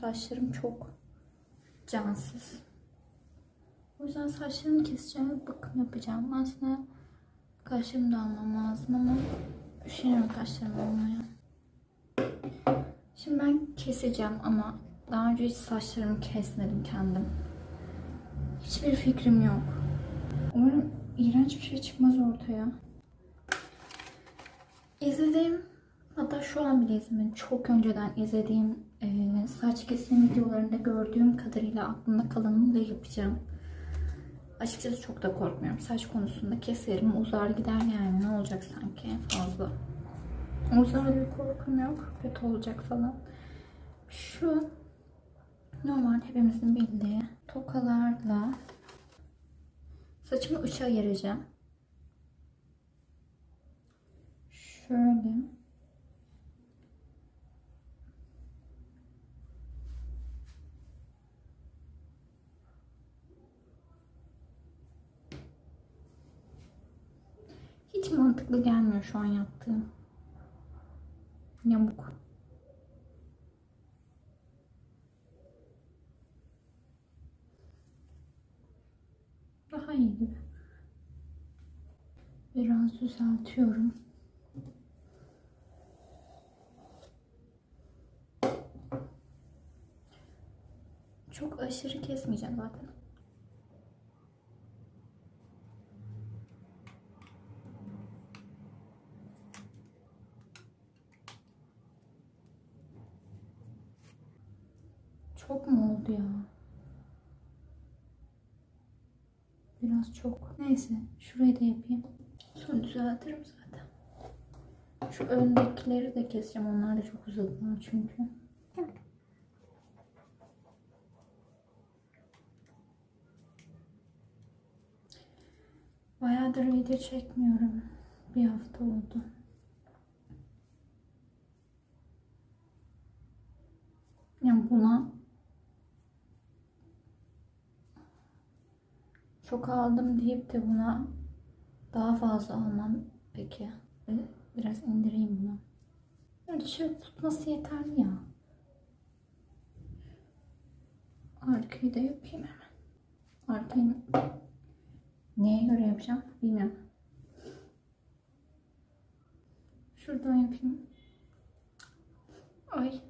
saçlarım çok cansız. O yüzden saçlarımı keseceğim. Bakım yapacağım. Aslında kaşlarımı da almam lazım ama üşeniyorum kaşlarımı almaya. Şimdi ben keseceğim ama daha önce hiç saçlarımı kesmedim kendim. Hiçbir fikrim yok. Umarım iğrenç bir şey çıkmaz ortaya. İzlediğim, hatta şu an bile izlemedim. Çok önceden izlediğim e, saç kesim videolarında gördüğüm kadarıyla aklımda kalanını da yapacağım. Açıkçası çok da korkmuyorum. Saç konusunda keserim, uzar gider yani. Ne olacak sanki fazla. Öyle bir korkum yok. Kötü olacak falan. Şu normal hepimizin bildiği tokalarla saçımı üçe ayıracağım. Şöyle. Hiç mantıklı gelmiyor şu an yaptığım. Yamuk. Daha iyi gibi. Biraz düzeltiyorum. Çok aşırı kesmeyeceğim zaten. Çok mu oldu ya? Biraz çok. Neyse şurayı da yapayım. Sonra düzeltirim zaten. Şu öndekileri de keseceğim. Onlar da çok uzadılar çünkü. Bayağıdır video çekmiyorum. Bir hafta oldu. Yani buna çok aldım deyip de buna daha fazla almam peki. Biraz indireyim bunu. Böyle şöyle tutması yeterli ya. Arkayı da yapayım hemen. Arkayı neye göre yapacağım bilmiyorum. Şuradan yapayım. Ay.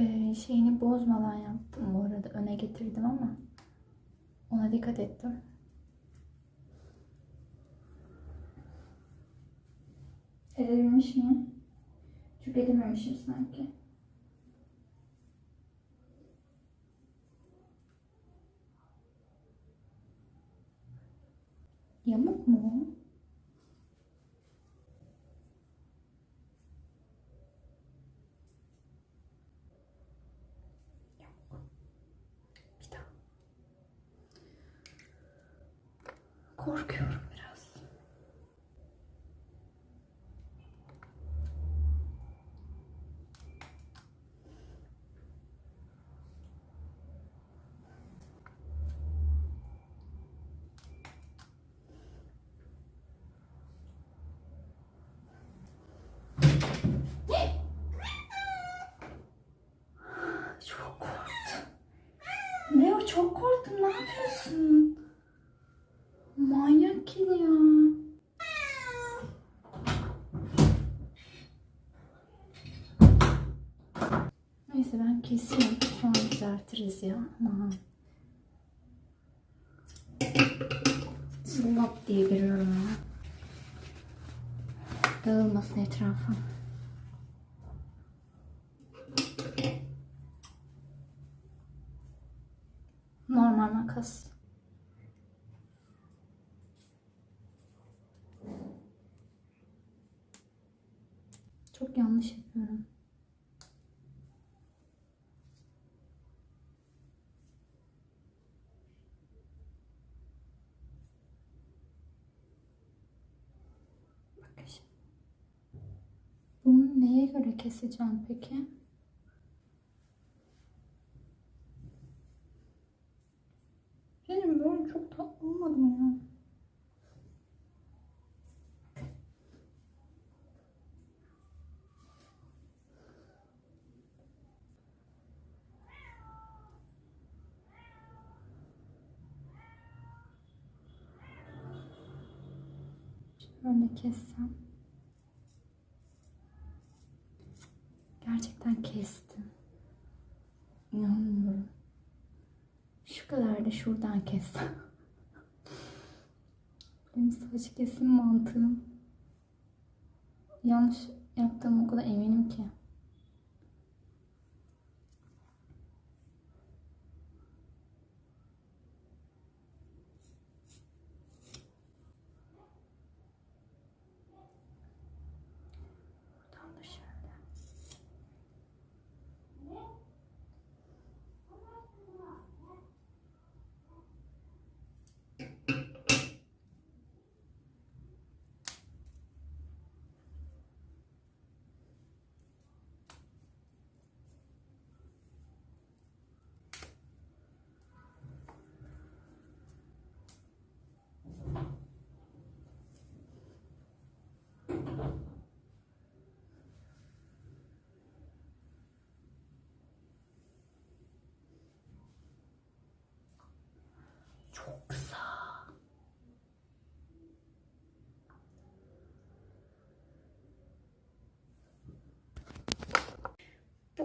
Ee, şeyini bozmadan yaptım bu arada. Öne getirdim ama ona dikkat ettim. Edebilmiş miyim? Çok edememişim sanki. Yamuk mu? o? Bir daha. Korkuyorum biraz. Çok korktum. Ne o çok korktum. Ne yapıyorsun? Keseyim. Sonra düzeltiriz ya. Aman. Zıllap diye giriyorum ya. Dağılmasın etrafım. Normal makas. Çok yanlış yapıyorum. Bakın. Bunu neye göre keseceğim peki? Benim böyle çok tatlı olmadı mı ya? Kessem. Gerçekten kestim. İnanmıyorum. Şu kadar da şuradan kestim. Benim saç kesim mantığım. Yanlış yaptığım o kadar eminim ki.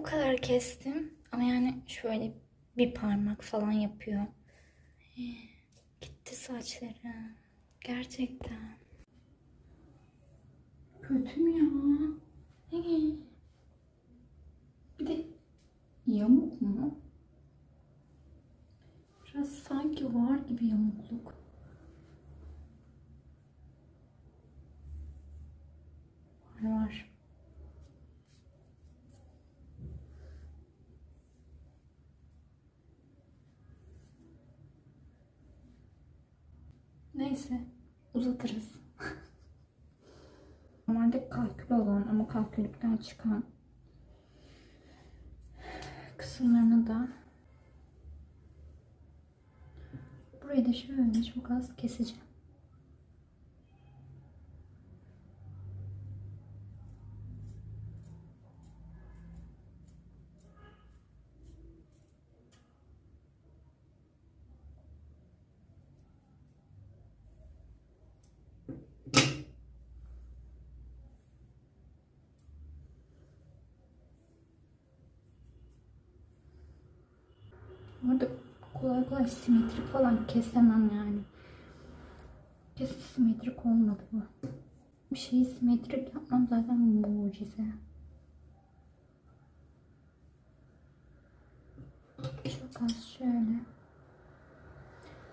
Kadar kestim ama yani şöyle bir parmak falan yapıyor. Gitti saçları. Gerçekten. Kötü mü ya? Bir de yamuk mu? Biraz sanki var gibi yamukluk. Var var. Neyse uzatırız. Normalde kalkül olan ama kalkülükten çıkan kısımlarını da Burayı da şöyle çok az keseceğim. Burada kolay kolay simetrik falan kesemem yani. Kesin simetrik olmadı bu. Bir şeyi simetrik yapmam zaten mucize. Çok az şöyle.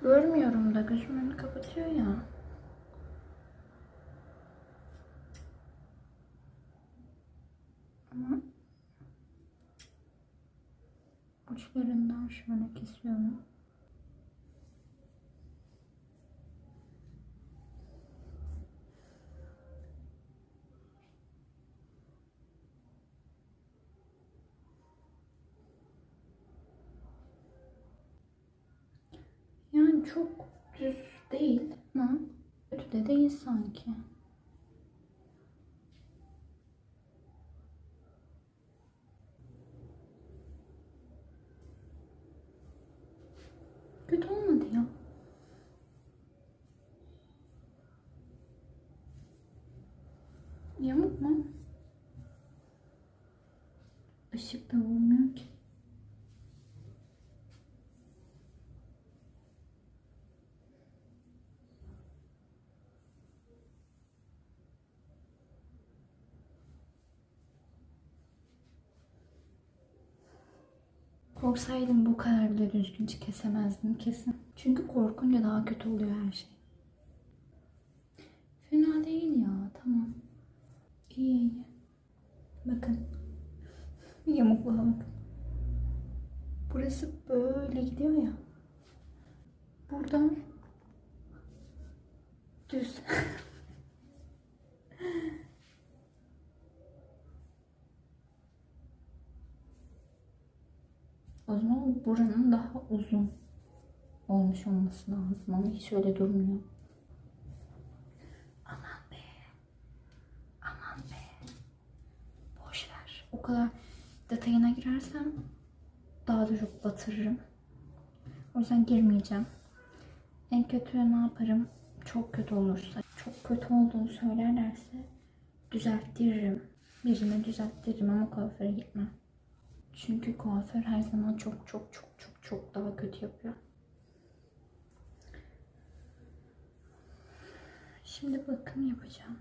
Görmüyorum da gözümün kapatıyor ya. Ama uçlarından şöyle kesiyorum. Yani çok düz değil ama kötü de değil sanki. Kötü olmadı ya. Yamuk mu? Işık da vurmuyor ki. Korksaydım bu kadar bile düzgün kesemezdim kesin. Çünkü korkunca daha kötü oluyor her şey. Fena değil ya tamam. İyi iyi. Bakın. Yamukluğa bakın. Burası böyle gidiyor ya. Buradan düz. O zaman buranın daha uzun olmuş olması lazım ama hiç öyle durmuyor. Aman be. Aman be. Boş ver. O kadar detayına girersem daha da çok batırırım. O yüzden girmeyeceğim. En kötü ne yaparım? Çok kötü olursa çok kötü olduğunu söylerlerse düzelttiririm. Birine düzelttiririm ama kuaföre gitmem. Çünkü kuaför her zaman çok çok çok çok çok daha kötü yapıyor. Şimdi bakım yapacağım.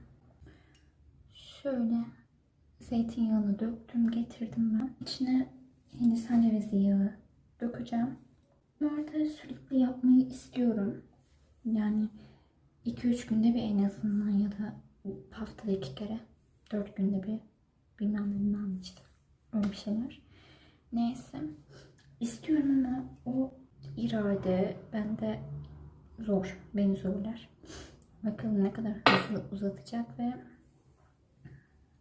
Şöyle zeytinyağını döktüm, getirdim ben. İçine hindistan cevizi yağı dökeceğim. Normalde sürekli yapmayı istiyorum. Yani 2-3 günde bir en azından ya da haftada iki kere, 4 günde bir bilmem bilmem işte. Öyle bir şeyler. Neyse. İstiyorum ama o irade bende zor. Beni zorlar. Bakalım ne kadar hızlı uzatacak ve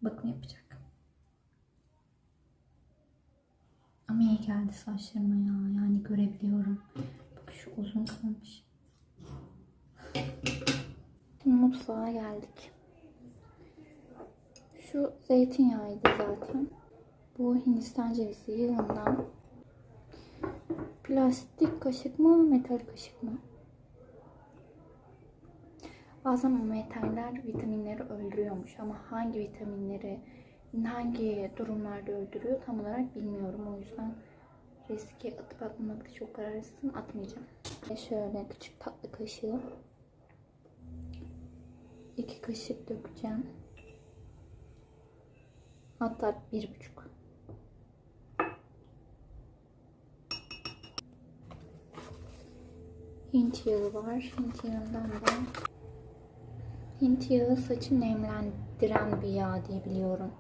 bakım yapacak. Ama iyi geldi saçlarıma ya. Yani görebiliyorum. Bak şu uzun kalmış. Şimdi mutfağa geldik. Şu zeytinyağıydı zaten. Bu Hindistan cevizi yağından. Plastik kaşık mı, metal kaşık mı? Bazen o metaller vitaminleri öldürüyormuş ama hangi vitaminleri hangi durumlarda öldürüyor tam olarak bilmiyorum. O yüzden riski atıp atmamakta çok kararsızım. Atmayacağım. Şöyle küçük tatlı kaşığı iki kaşık dökeceğim. Hatta bir buçuk. Hint yağı var. Hint yağından da Hint yağı saçı nemlendiren bir yağ diye biliyorum.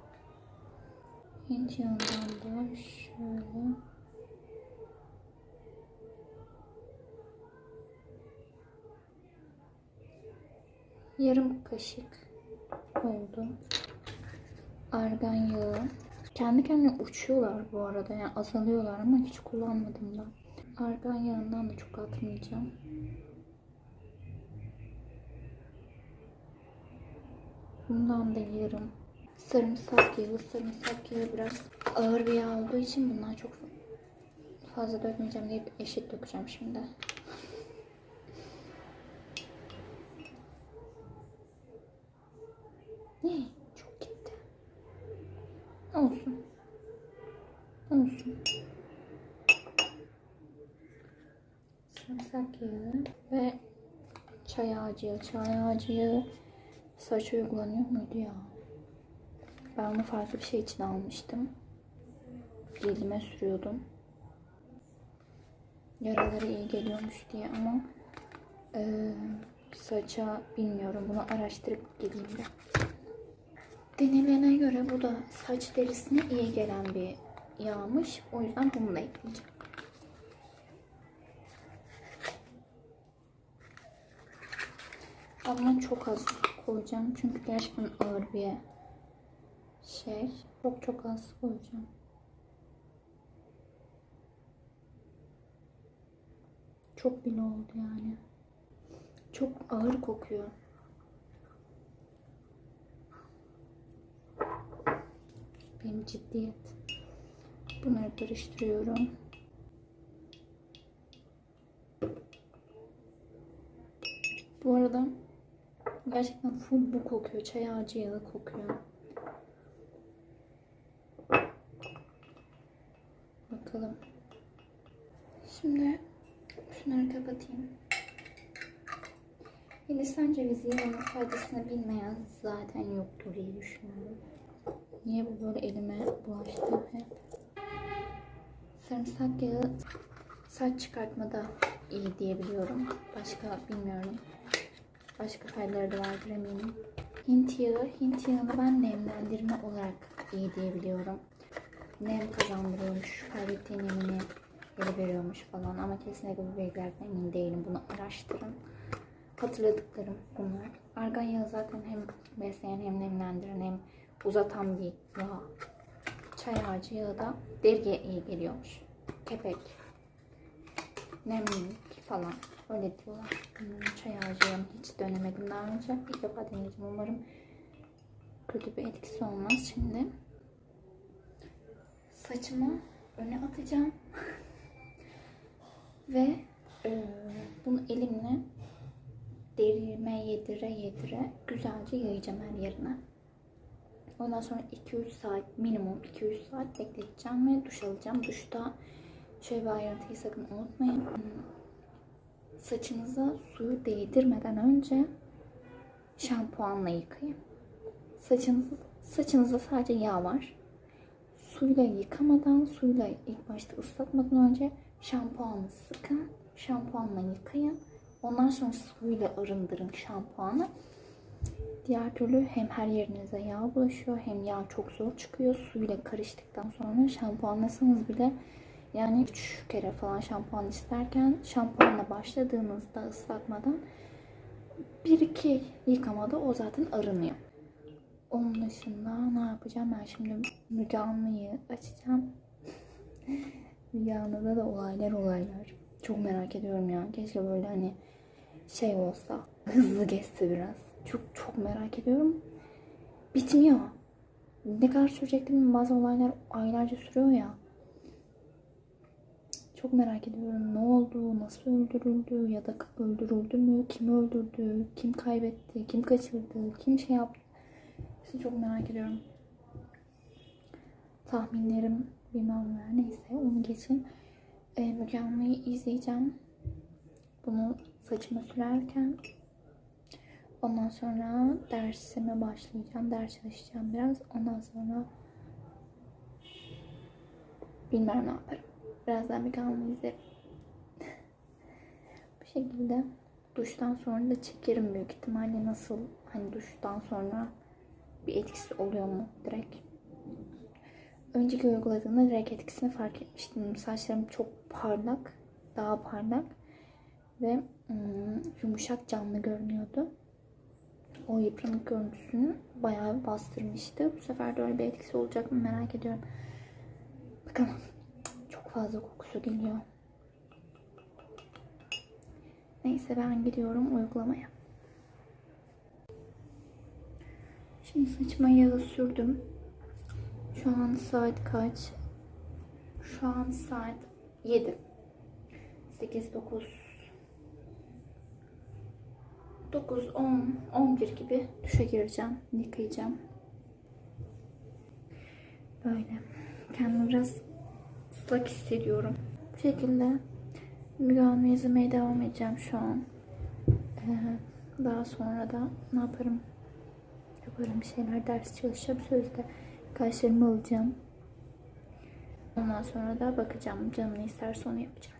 Hint yağından da şöyle yarım kaşık oldu. Argan yağı. Kendi kendine uçuyorlar bu arada. Yani azalıyorlar ama hiç kullanmadım da. Argan yağından da çok atmayacağım. Bundan da yarım. Sarımsak yağı. Sarımsak yağı biraz ağır bir yağ olduğu için bundan çok fazla dökmeyeceğim deyip eşit dökeceğim şimdi. Ne? Çok gitti. Olsun. Olsun. Sarımsak yağı ve çay ağacı yağı. Çay ağacı yağı saç uygulanıyor muydu ya? Ben onu farklı bir şey için almıştım. Cildime sürüyordum. Yaralara iyi geliyormuş diye ama e, saça bilmiyorum. Bunu araştırıp geleyim de. Denilene göre bu da saç derisine iyi gelen bir yağmış. O yüzden bunu da ekleyeceğim. Ama çok az koyacağım. Çünkü gerçekten ağır bir şey. Çok çok az koyacağım. Çok bile oldu yani. Çok ağır kokuyor. Benim ciddiyet. Bunları karıştırıyorum. Bu arada gerçekten full bu kokuyor. Çay ağacı yağı kokuyor. Bakalım. Şimdi şunları kapatayım. Hindistan cevizi yağının faydasını bilmeyen zaten yoktur diye düşünüyorum. Niye bu böyle elime bulaştı hep? Sarımsak yağı saç çıkartmada iyi diyebiliyorum. Başka bilmiyorum. Başka faydaları da vardır eminim. Hint yağı, Hint yağını ben nemlendirme olarak iyi diyebiliyorum. Nem kazandırıyormuş, kaybettiği nemini geri veriyormuş falan ama kesinlikle bu bilgilerden emin değilim. Bunu araştırın. Hatırladıklarım bunlar. Argan yağı zaten hem besleyen hem nemlendiren hem uzatan bir yağ. Çay ağacı yağı da deriye iyi geliyormuş. Kepek, nemlilik falan öyle diyorlar. Hmm, çay ağacı hiç denemedim daha önce. İlk defa deneyeceğim. Umarım kötü bir etkisi olmaz. Şimdi saçımı öne atacağım. Ve e, bunu elimle derime yedire yedire güzelce yayacağım her yerine. Ondan sonra 2-3 saat minimum 2-3 saat bekleteceğim ve duş alacağım. Duşta şöyle bir ayrıntıyı sakın unutmayın. Saçınıza suyu değdirmeden önce şampuanla yıkayın. Saçınız, saçınızda sadece yağ var. Suyla yıkamadan, suyla ilk başta ıslatmadan önce şampuanı sıkın. Şampuanla yıkayın. Ondan sonra suyla arındırın şampuanı. Diğer türlü hem her yerinize yağ bulaşıyor hem yağ çok zor çıkıyor. Suyla karıştıktan sonra şampuanlasanız bile yani 3 kere falan şampuan isterken şampuanla başladığınızda ıslatmadan bir iki yıkamada o zaten arınıyor. Onun dışında ne yapacağım? Ben şimdi Müge Anlı'yı açacağım. Müge Anlı'da da olaylar olaylar. Çok merak ediyorum ya. Keşke böyle hani şey olsa. Hızlı geçse biraz. Çok çok merak ediyorum. Bitmiyor. Ne kadar sürecek değil mi? Bazı olaylar aylarca sürüyor ya. Çok merak ediyorum. Ne oldu? Nasıl öldürüldü? Ya da öldürüldü mü? Kim öldürdü? Kim kaybetti? Kim kaçırdı? Kim şey yaptı? Hepsini çok merak ediyorum. Tahminlerim bilmem ne neyse onu geçin. E, Anlı'yı izleyeceğim. Bunu saçıma sürerken ondan sonra dersime başlayacağım. Ders çalışacağım biraz. Ondan sonra bilmem ne yaparım. Birazdan Müge Anlı'yı izlerim. Bu şekilde duştan sonra da çekerim büyük ihtimalle nasıl hani duştan sonra bir etkisi oluyor mu direkt. Önceki uyguladığımda direkt etkisini fark etmiştim. Saçlarım çok parlak, daha parlak ve ım, yumuşak canlı görünüyordu. O yıpranık görüntüsünü bayağı bir bastırmıştı. Bu sefer de öyle bir etkisi olacak mı merak ediyorum. Bakalım. Fazla kokusu geliyor. Neyse ben gidiyorum uygulamaya. Şimdi saçıma yağı sürdüm. Şu an saat kaç? Şu an saat 7. 8, 9, 9, 10, 11 gibi duşa gireceğim. Yıkayacağım. Böyle. Kendimi biraz ıslak hissediyorum. Bu şekilde Müge Anlı izlemeye devam edeceğim şu an. Ee, daha sonra da ne yaparım? Yaparım bir şeyler, ders çalışacağım. Sözde kaşlarımı alacağım. Ondan sonra da bakacağım. Canım ne isterse onu yapacağım.